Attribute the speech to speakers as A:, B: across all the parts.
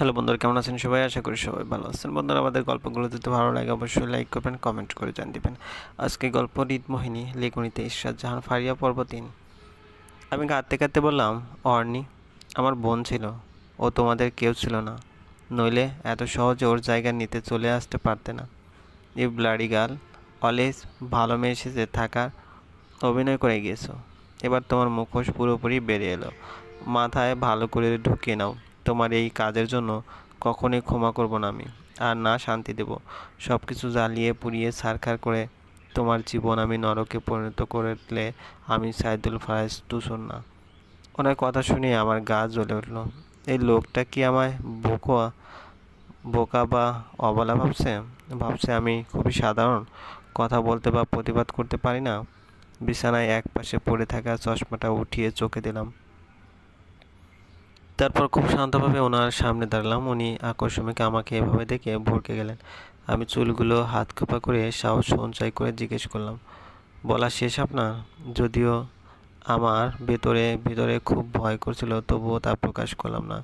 A: Hello বন্ধুরা, কেমন আছেন সবাই? আশা করি সবাই ভালো আছেন। বন্ধুরা, আমাদের গল্পগুলো যদি ভালো লাগে, অবশ্যই লাইক করবেন কমেন্ট করে জান দিবেন। আজকে গল্প মোহিনী লেখনীতে ঈশ্বর জাহান ফারিয়া পর্ব তিন। আমি কাঁদতে কাঁদতে বললাম অর্নি আমার বোন ছিল। ও তোমাদের কেউ ছিল না। নইলে এত সহজে ওর জায়গা নিতে চলে আসতে পারতে না। এই ব্লাডি গার্ল অলওয়েজ ভালো মেয়ে সেজে থাকার অভিনয় করে গিয়েছো। এবার তোমার মুখোশ পুরোপুরি বেরিয়ে এলো। মাথায় ভালো করে ঢুকিয়ে নাও। তোমার এই কাজের জন্য কখনোই ক্ষমা করব না আমি, আর না শান্তি দেব। সব কিছু জ্বালিয়ে পুড়িয়ে সারখার করে তোমার জীবন আমি নরকে পরিণত করলে আমি সাইদুল ফারাজ তুষুন না। ওনার কথা শুনে আমার গা জ্বলে উঠল। এই লোকটা কি আমায় বোকা বোকা বা অবলা ভাবছে? ভাবছে আমি খুবই সাধারণ, কথা বলতে বা প্রতিবাদ করতে পারি না। বিছানায় এক পাশে পড়ে থাকা চশমাটা উঠিয়ে চোখে দিলাম। তারপর খুব শান্তভাবে ওনার সামনে দাঁড়ালাম। উনি আকর্ষণীয় আমাকে এভাবে দেখে ভরকে গেলেন। আমি চুলগুলো হাত খোপা করে সাহস সঞ্চয় করে জিজ্ঞেস করলাম, বলা শেষ আপনার? যদিও আমার ভেতরে ভেতরে খুব ভয় করছিল, তবুও তা প্রকাশ করলাম না।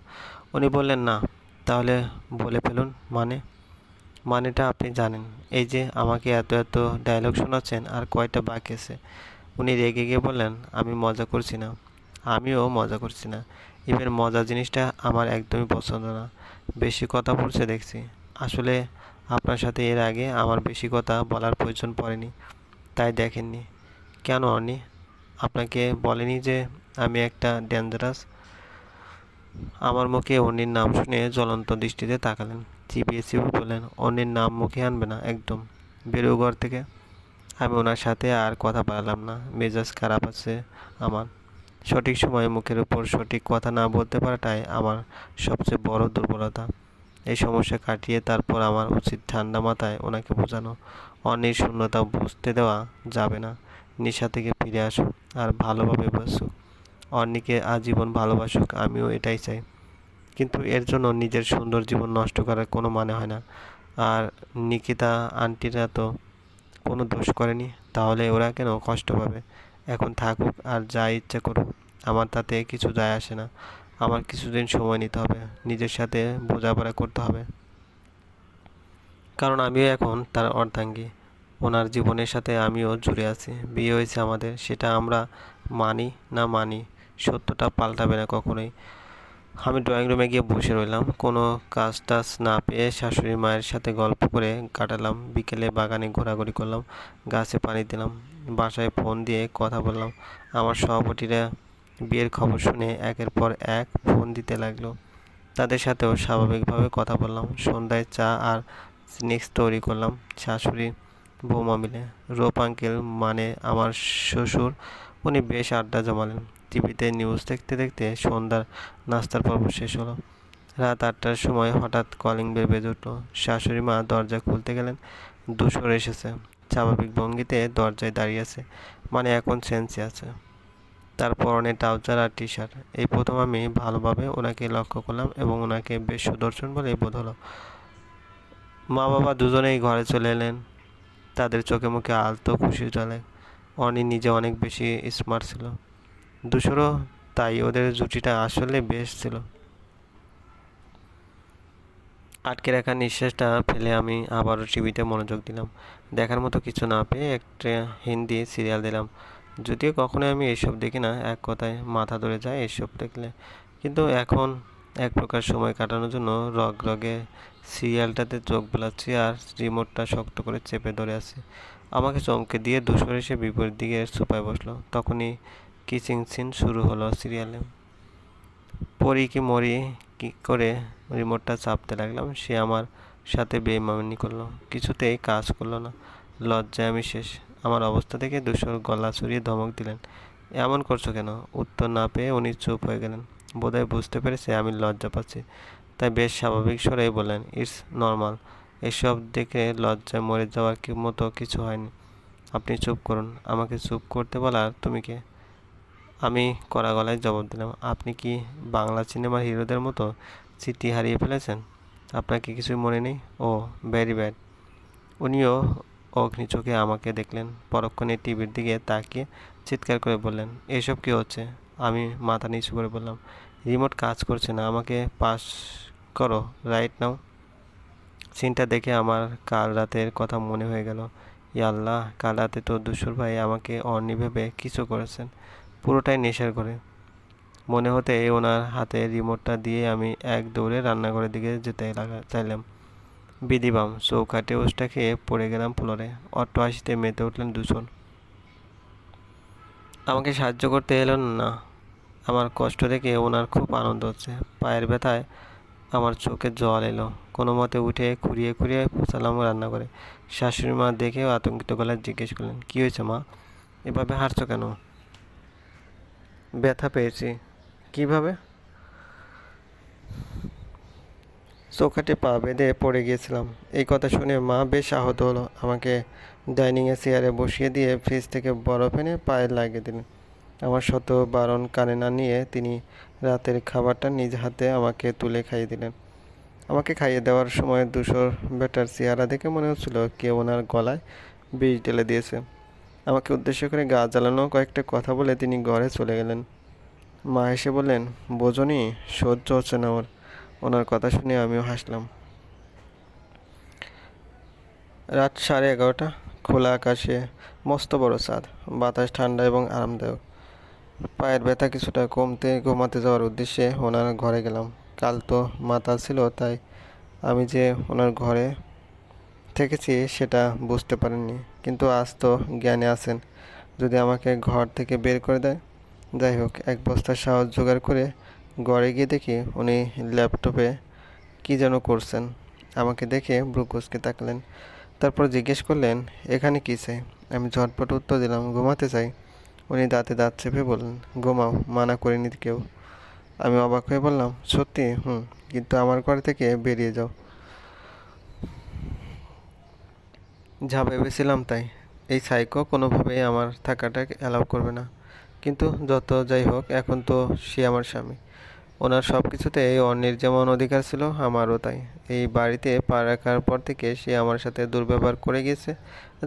A: উনি বললেন, না, তাহলে বলে ফেলুন মানে? মানেটা আপনি জানেন, এই যে আমাকে এত এত ডায়লগ শোনাচ্ছেন আর কয়টা বাকি আছে। উনি রেগে গিয়ে বললেন, আমি মজা করছি না। আমিও মজা করছি না। ইভেন মজা জিনিসটা আমার একদমই পছন্দ না। বেশি কথা বলছে দেখছি। আসলে আপনার সাথে এর আগে আমার বেশি কথা বলার প্রয়োজন পড়েনি। তাই দেখেননি। কেন অর্নি আপনাকে বলেনি যে আমি একটা ডেঞ্জারাস আমার মুখে অন্যের নাম শুনে জ্বলন্ত দৃষ্টিতে তাকালেন। চিবিএসি বললেন অন্যের নাম মুখে আনবে না, একদম। বেরো ঘর থেকে। আমি ওনার সাথে আর কথা বাড়ালাম না। মেজাজ খারাপ আছে আমার। সঠিক সময়ে মুখের উপর সঠিক কথা না বলতে পারাটাই আমার সবচেয়ে বড় দুর্বলতা। এই সমস্যা কাটিয়ে তারপর আমার উচিত ঠান্ডা মাথায় ওনাকে বোঝানো। অন্যের শূন্যতা বুঝতে দেওয়া যাবে না। নেশা থেকে ফিরে আসুক আর ভালোভাবে বসুক অন্যকে আজীবন ভালোবাসুক আমিও এটাই চাই। কিন্তু এর জন্য নিজের সুন্দর জীবন নষ্ট করার কোনো মানে হয় না। আর নিকিতা আন্টিরা তো কোনো দোষ করেনি, তাহলে ওরা কেন কষ্ট পাবে? এখন থাকুক আর যা ইচ্ছা করুক। আমার তাতে কিছু যায় আসে না। আমার কিছুদিন সময় নিতে হবে। নিজের সাথে বোঝাপড়া করতে হবে। কারণ আমিও এখন তার অর্ধাঙ্গী। ওনার জীবনের সাথে আমিও জুড়ে আছি। বিয়ে হয়েছে আমাদের। সেটা আমরা মানি না মানি, সত্যটা পাল্টাবে না কখনোই। আমি ড্রয়িং রুমে গিয়ে বসে রইলাম। কোনো কাজ টাজ না পেয়ে শাশুড়ি মায়ের সাথে গল্প করে কাটালাম। বিকেলে বাগানে ঘোরাঘুরি করলাম। গাছে পানি দিলাম। বাসায় ফোন দিয়ে কথা বললাম। আমার সভাপতিরা বিয়ের খবর শুনে একের পর এক ফোন দিতে লাগল। তাদের সাথেও স্বাভাবিকভাবে কথা বললাম। সন্ধ্যায় চা আর স্ন্যাক্স তৈরি করলাম শাশুড়ি বৌমা মিলে। রোপ আঙ্কেল মানে আমার শ্বশুর, উনি বেশ আড্ডা জমালেন। টিভিতে নিউজ দেখতে দেখতে সন্ধ্যার নাস্তার পর্ব শেষ হলো। রাত আটটার সময় হঠাৎ কলিং বেল বেজে উঠল। শাশুড়ি মা দরজা খুলতে গেলেন। দুশোর এসেছে। স্বাভাবিক ভঙ্গিতে দরজায় দাঁড়িয়ে আছে মানে এখন সেন্সে আছে। তার পরনে ট্রাউজার আর টি শার্ট এই প্রথম আমি ভালোভাবে ওনাকে লক্ষ্য করলাম এবং ওনাকে বেশ সুদর্শন বলে বোধ হলো মা বাবা দুজনেই ঘরে চলে এলেন। তাদের চোখে মুখে আলতো খুশি চলে অনি নিজে অনেক বেশি স্মার্ট ছিল। দুশোরও তাই ওদের জুটিটা আসলে বেশ ছিল। আটকে রাখা নিঃশ্বাসটা ফেলে আমি আবারও টিভিতে মনোযোগ দিলাম। দেখার মতো কিছু না পেয়ে একটা হিন্দি সিরিয়াল দিলাম। যদিও কখনোই আমি এসব দেখি না, এক কথায় মাথা ধরে যায় এসব দেখলে। কিন্তু এখন এক প্রকার সময় কাটানোর জন্য রগ রগে সিরিয়ালটাতে চোখ বোলাচ্ছি আর রিমোটটা শক্ত করে চেপে ধরে আছি। আমাকে চমকে দিয়ে ধূসর এসে বিপরীত দিকে সোফায় বসল। তখনই কিচিং সিন শুরু হলো সিরিয়ালে। পরি কি মরি কি করে রিমোটটা চাপতে লাগলাম, সে আমার সাথে বেমানি করল, কিছুতেই কাজ করল না। লজ্জায় আমি শেষ। আমার অবস্থা দেখে দুশোর গলা ছড়িয়ে ধমক দিলেন। এমন করছ কেন? উত্তর না পেয়ে উনি চুপ হয়ে গেলেন। বোধহয় বুঝতে পেরেছে আমি লজ্জা পাচ্ছি। তাই বেশ স্বাভাবিক স্বরেই বললেন, ইটস নর্মাল। এসব দেখে লজ্জায় মরে যাওয়ার মতো কিছু হয়নি। আপনি চুপ করুন। আমাকে চুপ করতে বলার তুমি কে? আমি কড়া গলায় জবাব দিলাম, আপনি কি বাংলা সিনেমার হিরোদের মতো স্মৃতি হারিয়ে ফেলেছেন? আপনার কি কিছুই মনে নেই? ও ভেরি ব্যাড উনিও অগ্নি চোখে আমাকে দেখলেন, পরক্ষণে টিভির দিকে তাকিয়ে চিৎকার করে বললেন, এসব কি হচ্ছে? আমি মাথা নিচু করে বললাম, রিমোট কাজ করছে না, আমাকে পাশ করো রাইট নাও সিনটা দেখে আমার কাল রাতের কথা মনে হয়ে গেল আল্লাহ কাল রাতে তো দুশুর ভাই আমাকে অর্নি ভেবে কিছু করেছেন। পুরোটাই নেশার করে। মনে হতে ওনার হাতে রিমোটটা দিয়ে আমি এক দৌড়ে রান্নাঘরের দিকে যেতে লাগা চাইলাম। বিধিবাম চৌকাটে ওষটা খেয়ে পড়ে গেলাম ফ্লোরে। অট্ট হাসিতে মেতে উঠলেন দূষণ আমাকে সাহায্য করতে এলেন না। আমার কষ্ট দেখে ওনার খুব আনন্দ হচ্ছে। পায়ের ব্যথায় আমার চোখে জল এলো। কোনো মতে উঠে খুঁড়িয়ে খুঁড়িয়ে পৌঁছালাম রান্না করে শাশুড়ি মা দেখেও আতঙ্কিত গলায় জিজ্ঞেস করলেন, কী হয়েছে মা? এভাবে হারছো কেন? ব্যথা পেয়েছি। কীভাবে? চোখাটে পা বেঁধে পড়ে গিয়েছিলাম। এই কথা শুনে মা বেশ আহত হলো। আমাকে ডাইনিংয়ে চেয়ারে বসিয়ে দিয়ে ফ্রিজ থেকে বরফ এনে পায়ে লাগিয়ে দিলেন। আমার শত বারণ কানে না নিয়ে তিনি রাতের খাবারটা নিজ হাতে আমাকে তুলে খাইয়ে দিলেন। আমাকে খাইয়ে দেওয়ার সময় দুশোর বেটার চেহারা দেখে মনে হচ্ছিল কেউ ওনার গলায় বিষ ঢেলে দিয়েছে। আমাকে উদ্দেশ্য করে গা জ্বালানো কয়েকটা কথা বলে তিনি ঘরে চলে গেলেন। মা এসে বললেন বোঝনি সহ্য হচ্ছে না ওর ওনার কথা শুনে আমিও হাসলাম। রাত সাড়ে এগারোটা, খোলা আকাশে, মস্ত বড় চাঁদ বাতাস ঠান্ডা এবং আরামদায়ক। পায়ের ব্যথা কিছুটা কমতে ঘুমাতে যাওয়ার উদ্দেশ্যে ওনার ঘরে গেলাম। কাল তো মাতাল ছিল, তাই আমি যে ওনার ঘরে থেকেছি সেটা বুঝতে পারেননি। কিন্তু আজ তো জ্ঞানে আছেন। যদি আমাকে ঘর থেকে বের করে দেয়? যাই হোক, এক বস্তা সাহস জোগাড় করে ঘরে গিয়ে দেখি উনি ল্যাপটপে কী যেন করছেন। আমাকে দেখে ব্রুকুসকে তাকলেন। তারপর জিজ্ঞেস করলেন, এখানে কী চাই? আমি ঝটপট উত্তর দিলাম, ঘুমাতে চাই। উনি দাঁতে দাঁত চেপে বললেন, ঘুমাও, মানা করিনি কেউ। আমি অবাক হয়ে বললাম, সত্যি? হুম, কিন্তু আমার ঘর থেকে বেরিয়ে যাও। যা ভেবেছিলাম তাই। এই সাইকো কোনোভাবেই আমার থাকাটা অ্যালাউ করবে না। কিন্তু যত যাই হোক, এখন তো সে আমার স্বামী। ওনার সব কিছুতে এই অন্যের যেমন অধিকার ছিল আমারও তাই। এই বাড়িতে পা রাখার পর থেকে সে আমার সাথে দুর্ব্যবহার করে গেছে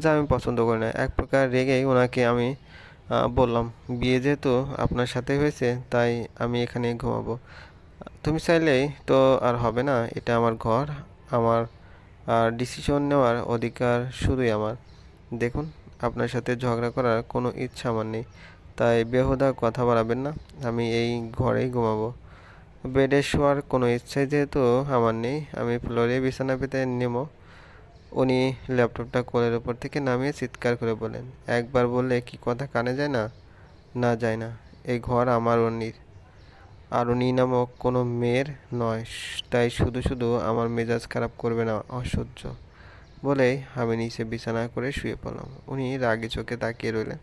A: যা আমি পছন্দ করি না। এক প্রকার রেগেই ওনাকে আমি বললাম, বিয়ে যেহেতু আপনার সাথে হয়েছে, তাই আমি এখানে ঘুমাবো। তুমি চাইলেই তো আর হবে না, এটা আমার ঘর, আমার আর ডিসিশন নেওয়ার অধিকার শুধুই আমার। দেখুন, আপনার সাথে ঝগড়া করার কোনো ইচ্ছা আমার নেই। তাই বেহুদা কথা বাড়াবেন না, আমি এই ঘরেই ঘুমাবো। বেডে শোয়ার কোনো ইচ্ছাই যেহেতু আমার নেই, আমি ফ্লোরে বিছানা পেতে নেব উনি ল্যাপটপটা কোলের ওপর থেকে নামিয়ে চিৎকার করে বলেন, একবার বললে কি কথা কানে যায় না? না যায় না, এই ঘর আমার অন্যির। আর উনি নামক কোনো মেয়ের নয়, তাই শুধু শুধু আমার মেজাজ খারাপ করবে না, অসহ্য। বলেই আমি নিচে বিছানা করে শুয়ে পড়লাম। উনি রাগে চোখে তাকিয়ে রইলেন।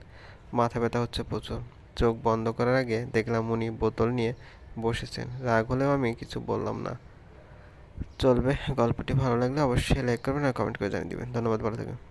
A: মাথা ব্যথা হচ্ছে প্রচুর। চোখ বন্ধ করার আগে দেখলাম উনি বোতল নিয়ে বসেছেন। রাগ হলেও আমি কিছু বললাম না। চলবে। গল্পটি ভালো লাগলে অবশ্যই লাইক করবেন আর কমেন্ট করে জানিয়ে দেবেন। ধন্যবাদ, ভালো থাকবেন।